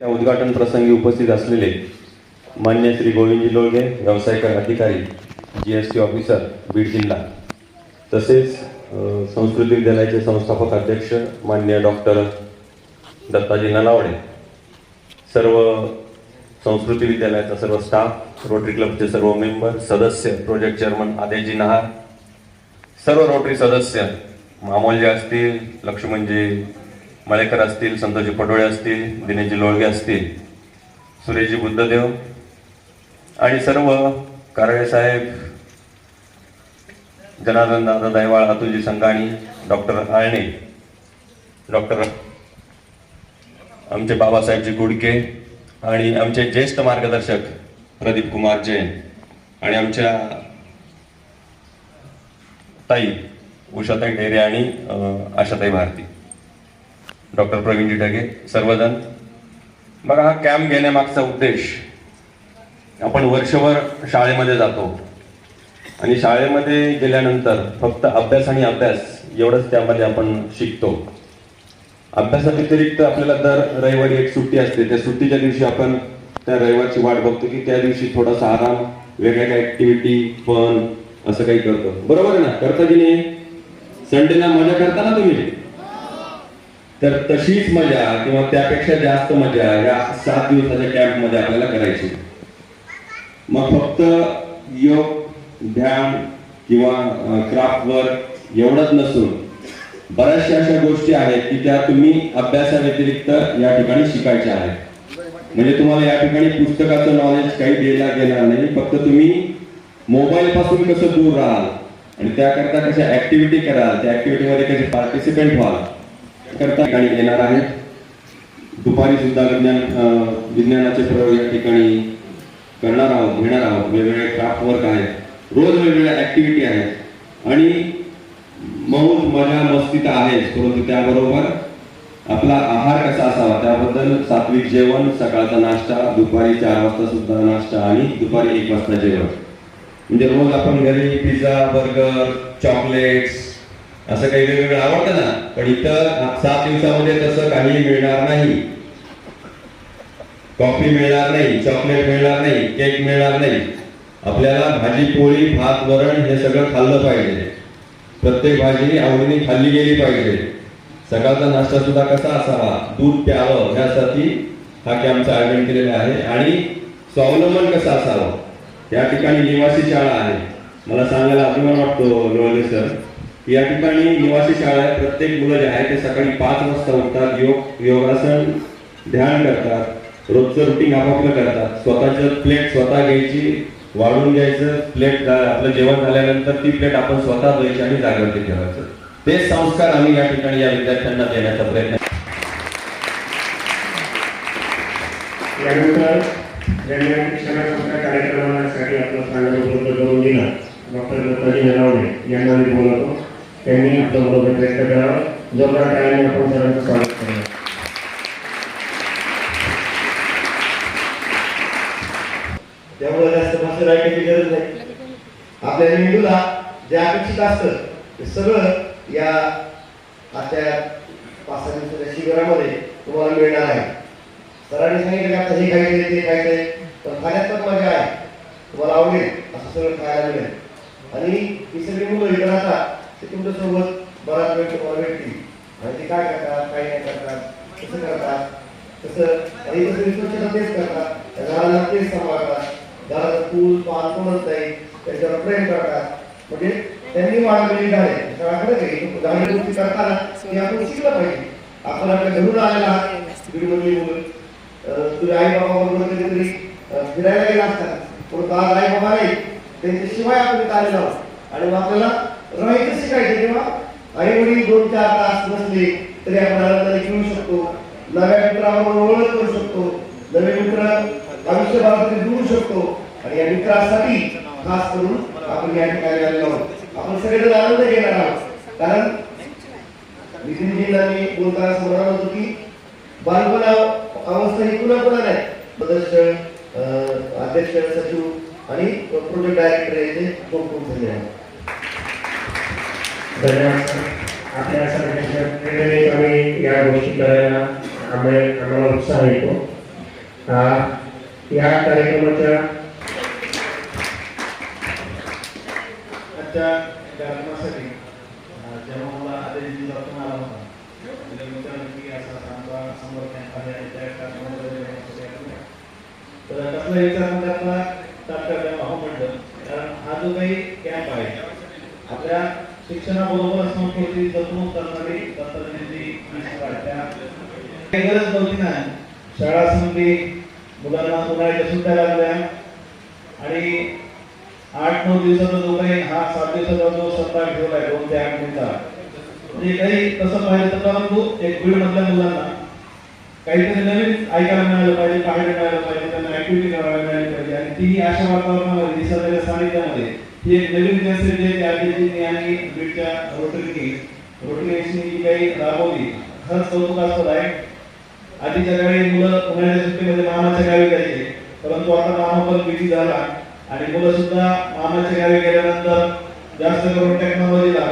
त्या उद्घाटन प्रसंगी उपस्थित असलेले मान्य श्री गोविंदजी लोळगे व्यावसायिक अधिकारी G S T officer Beed जिल्हा. तसेच संस्कृती विद्यालयाचे संस्थापक अध्यक्ष मान्य डॉक्टर दत्ताजी नलावडे सर्व संस्कृती विद्यालयाचा सर्व स्टाफ रोटरी क्लबचे सर्व मेंबर सदस्य प्रोजेक्ट चेअरमन आदेशजी नहार सर्व रोटरी सदस्य अमोलजी असतील लक्ष्मणजी मलेकर असतील संतोषी पटोळे असतील दिनेशजी लोळगे असतील सुरेशजी बुद्धदेव आणि सर्व कारळे साहेब जनार्दन दादा दैवाळ अतुलजी संघाणी डॉक्टर आळणे डॉक्टर आमचे बाबासाहेबजी गुडके आणि आमचे ज्येष्ठ मार्गदर्शक प्रदीप कुमार जैन आणि आमच्या ताई उषाताई ढेरे आणि आशाताई भारती. डॉक्टर प्रवीणजी ढगे सर्वजण. बघा हा कॅम्प घेण्यामागचा उद्देश आपण वर्षभर शाळेमध्ये जातो. आणि शाळेमध्ये गेल्यानंतर फक्त अभ्यास आणि अभ्यास एवढंच त्यामध्ये आपण शिकतो. अभ्यासाव्यतिरिक्त आपल्याला दर रविवारी एक सुट्टी असते. त्या सुट्टीच्या दिवशी आपण त्या रविवारची वाट बघतो की त्या दिवशी थोडासा आराम वेगळ्या काही ऍक्टिव्हिटी फन असं काही करतो. बरोबर आहे ना? करता की नाही? संडेला मजा करता ना तुम्ही? तर तशीच मजा किंवा त्यापेक्षा जास्त मजा या सात दिवसाच्या कॅम्पमध्ये आपल्याला करायची. मग फक्त योग ध्यान किंवा क्राफ्ट वर्क एवढंच नसून बऱ्याचशा अशा गोष्टी आहेत की त्या तुम्ही अभ्यासाव्यतिरिक्त या ठिकाणी शिकायच्या आहेत. म्हणजे तुम्हाला या ठिकाणी पुस्तकाचं नॉलेज काही द्यायला गेणार नाही. फक्त तुम्ही मोबाईल पासून कसं दूर राहाल आणि त्याकरता कशा ऍक्टिव्हिटी कराल त्या ऍक्टिव्हिटी मध्ये कसे पार्टिसिपेंट व्हाल करता ठिकाणी येणार आहेत. दुपारी सुद्धा विज्ञान विज्ञानाचे प्रयोग या ठिकाणी करणार आहोत घेणार आहोत. वेगवेगळे क्राफ्ट वर्क आहेत. रोज वेगवेगळ्या ऍक्टिव्हिटी आहेत. आणि मौज मजा मस्ती तर आहेच परंतु त्याबरोबर आपला आहार कसा असावा त्याबद्दल सात्विक जेवण सकाळचा नाश्ता दुपारी चार वाजता सुद्धा नाश्ता आणि दुपारी एक वाजता जेवण. म्हणजे रोज आपण घरी पिझ्झा बर्गर चॉकलेट्स असं काही वेगवेगळं आवडतं ना. पण इथं सात दिवसामध्ये तसं काही मिळणार नाही. कॉफी मिळणार नाही चॉकलेट मिळणार नाही केक मिळणार नाही. आपल्याला भाजी पोळी भात वरण हे सगळं खाल्लं पाहिजे. प्रत्येक भाजी आवडीने खाल्ली गेली पाहिजे. सकाळचा नाश्ता सुद्धा कसा असावा? दूध प्यावं यासाठी हा कॅम्पचं आयोजन केलेलं आहे. आणि स्वावलंबन कसं असावं? या ठिकाणी निवासी शाळा आहे. मला सांगायला अभिमान वाटतो लोळगे सर. या ठिकाणी निवासी शाळा प्रत्येक मुलं जे आहे ते सकाळी पाच वाजता उठतात योग योगासन ध्यान करतात रोजचं रुटीन आपापलं करतात. स्वतःचं प्लेट स्वतः घ्यायची वाढून घ्यायचं प्लेट आपलं जेवण झाल्यानंतर ती प्लेट आपण स्वतः द्यायची आणि जागृती ठेवायचं. ते संस्कार आम्ही या ठिकाणी या विद्यार्थ्यांना देण्याचा प्रयत्न यानंतर ज्यांनी शिक्षणाच्या कार्यक्रमासाठी आपला स्थान उपलब्ध करून दिला. डॉक्टर दत्ताजी नलावडे यांना मी बोलतो त्यांनी आपलं बरोबर व्यक्त करावं. जोरदार टाळ्याने आपण सर्वांचं स्वागत करूया. त्यामुळे जास्त भाषण ऐकायची गरज नाही. आपल्या मेंदूला जे अपेक्षित असतं ते सगळं या आजच्या पाच सहा दिवसाच्या शिबिरामध्ये तुम्हाला मिळणार आहे. सरांनी सांगितलं की आता हे खायचं ते खायचंय पण खाण्यात पण मजा आहे. तुम्हाला आवडेल असं सगळं खायला मिळेल. आणि ही सगळी मुलं इकडे राहतात ते तुमच्यासोबत बराच वेळ तुम्हाला भेटतील आणि ते काय करतात काय नाही करतात कसं करतात तसं आणि तसं स्वच्छता तेच करतात. त्या तेच सांभाळतात. झाडाचं फूल पान कोणच नाही. त्याच्यावर प्रेम करतात. म्हणजे त्यांनी वाढवलेली झाडे सगळ्याकडे काही झाडे गोष्टी करताना ते आपण शिकलं पाहिजे. आपण आपल्या घरून आलेला आहात. बीडमधली मुलं तुझ्या आई बाबा बरोबर कधीतरी अं, फिरायला गेला असतात. पण आज आई बाबा नाही त्यांच्याशिवाय आपण इथं आलेलो आहोत. आणि मग आपल्याला राहायचं शिकायचं तेव्हा? आई वडील दोन चार तास नसले तरी आपण आनंदाने खेळू शकतो. नव्या मित्राबरोबर ओळख करू शकतो. नवे मित्र आयुष्यभरासाठी जुळू शकतो. आणि या मित्रासाठी खास करून आपण या ठिकाणी आलेलो आहोत. आपण सगळेजण आनंद घेणार आहोत. कारण नितीनजींना मी बोलताना असं होतो की बालपणा अवस्था ही पुन्हा पुन्हा नाही प्रदर्शन अध्यक्ष सचिव आणि प्रोजेक्ट डायरेक्टर याचे कोण कोण झाले आहेत. सर. आपल्या सगळ्यांच्या आम्ही या गोष्टी करायला आम्ही आम्हाला उत्साह येतो या कार्यक्रमाच्या आजच्या कार्यक्रमासाठी जेव्हा मला आदेश दिला फोन आला होता तिला विचारलं की असा आमचा समोर कॅम्प आहे त्या कार्यक्रमामध्ये तर कसला विचार म्हणजे आपला तात्काळ तेव्हा हो म्हटलं कारण हा जो काही कॅम्प आहे आपल्या शिक्षणाबरोबर संस्कृती जपणूक करणारी तंत्रज्ञानाची काही गरज नव्हती ना. शाळा संपली मुलांना उन्हाळ्याच्या सुट्ट्या लागल्या. आणि आठ नऊ दिवसाचा जो काही हा सात दिवसाचा जो सप्ताह ठेवलाय दोन ते आठ दिवसा म्हणजे काही तसं पाहिलं तर परंतु एक बीड मधल्या मुलांना काहीतरी नवीन ऐकायला मिळालं पाहिजे पाहायला मिळालं पाहिजे त्यांना ऍक्टिव्हिटी करायला मिळाली पाहिजे. आणि तीही अशा वातावरणामध्ये निसर्गाच्या सानिध्यामध्ये हे नवीन मेसेज आहे त्या आणि बीडच्या रोटरीनी रोटरीने जी काही राबवली खरंच कौतुकास्पद आहे. आधीच्या काळी मुलं उन्हाळ्याच्या सुट्टीमध्ये मामाच्या गावी जायचे परंतु आता मामा पण बिझी झाला आणि मुलं सुद्धा मामाच्या गावी गेल्यानंतर जास्त करून टेक्नॉलॉजीला